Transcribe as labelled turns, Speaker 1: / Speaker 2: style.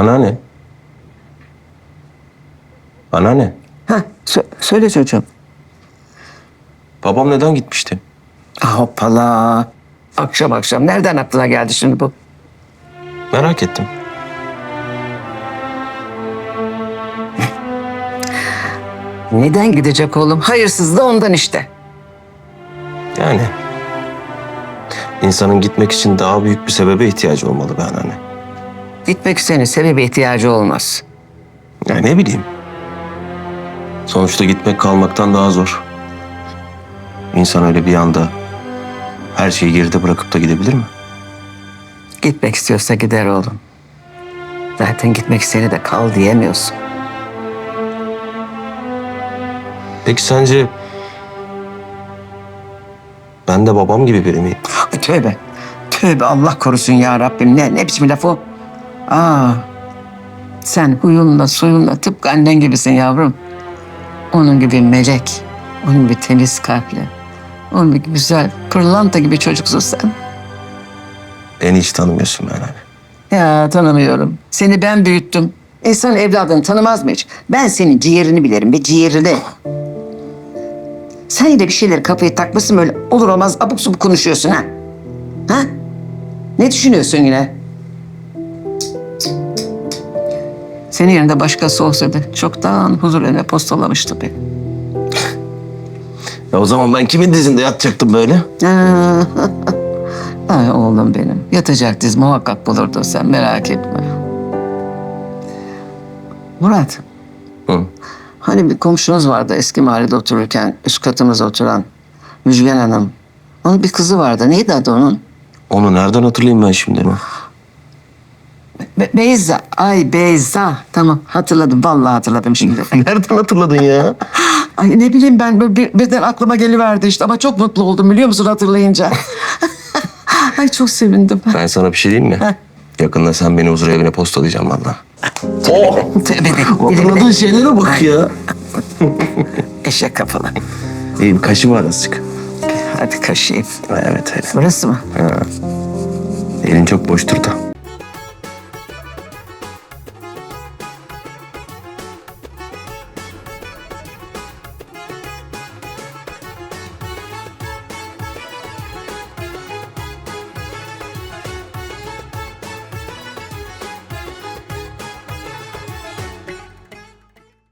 Speaker 1: Anneanne. Anneanne.
Speaker 2: Ha, söyle çocuğum.
Speaker 1: Babam neden gitmişti?
Speaker 2: Ah, Hoppala. Akşam akşam nereden aklına geldi şimdi bu?
Speaker 1: Merak ettim.
Speaker 2: Neden gidecek oğlum? Hayırsız da ondan işte.
Speaker 1: Yani. insanın gitmek için daha büyük bir sebebe ihtiyacı olmalı be anneanne.
Speaker 2: Gitmek isteyenin sebebi ihtiyacı olmaz.
Speaker 1: Ya ne bileyim. Sonuçta gitmek kalmaktan daha zor. İnsan öyle bir anda her şeyi geride bırakıp da gidebilir mi?
Speaker 2: Gitmek istiyorsa gider oğlum. Zaten gitmek isteyene de kal diyemiyorsun.
Speaker 1: Peki sence ben de babam gibi biri miyim?
Speaker 2: Tövbe. Tövbe Allah korusun ya Rabbim. Ne, ne biçim laf o? Aa, sen huyunla suyunla tıpkı annen gibisin yavrum. Onun gibi melek, onun gibi temiz kalpli, onun gibi güzel, pırlanta gibi çocuksun sen.
Speaker 1: Beni hiç tanımıyorsun be anneanne.
Speaker 2: Ya tanımıyorum. Seni ben büyüttüm. İnsan evladını tanımaz mı hiç? Ben senin ciğerini bilirim ve ciğerini. Sen yine bir şeyleri kafaya takmasın böyle olur olmaz abuk subuk konuşuyorsun ha? Ha? Ne düşünüyorsun yine? Senin yerinde başkası olsaydı çoktan huzur evine postalamıştı beni.
Speaker 1: Ya o zaman ben kimin dizinde yatacaktım böyle?
Speaker 2: Ay oğlum benim. Yatacak diz muhakkak bulurdun sen merak etme. Murat.
Speaker 1: Hı.
Speaker 2: Hani bir komşunuz vardı eski mahallede otururken üst katımızda oturan Müjgan Hanım. Onun bir kızı vardı. Neydi adı onun?
Speaker 1: Onu nereden hatırlayayım ben şimdi?
Speaker 2: Be- Beyza. Ay Beyza. Tamam hatırladım. Vallahi hatırladım şimdi.
Speaker 1: nereden hatırladın ya?
Speaker 2: Ay ne bileyim ben böyle bir, birden aklıma geliverdi işte ama çok mutlu oldum biliyor musun hatırlayınca. Ay çok sevindim.
Speaker 1: Ben sana bir şey diyeyim mi? Yakında sen beni huzur evine postalayacaksın valla. Oh!
Speaker 2: Tövbe de.
Speaker 1: Hatırladığın şeylere bak ya.
Speaker 2: Eşek kafalı.
Speaker 1: İyi bir kaşı var azıcık.
Speaker 2: Hadi kaşıyım.
Speaker 1: Evet evet.
Speaker 2: Burası mı?
Speaker 1: Elin çok boş durdu.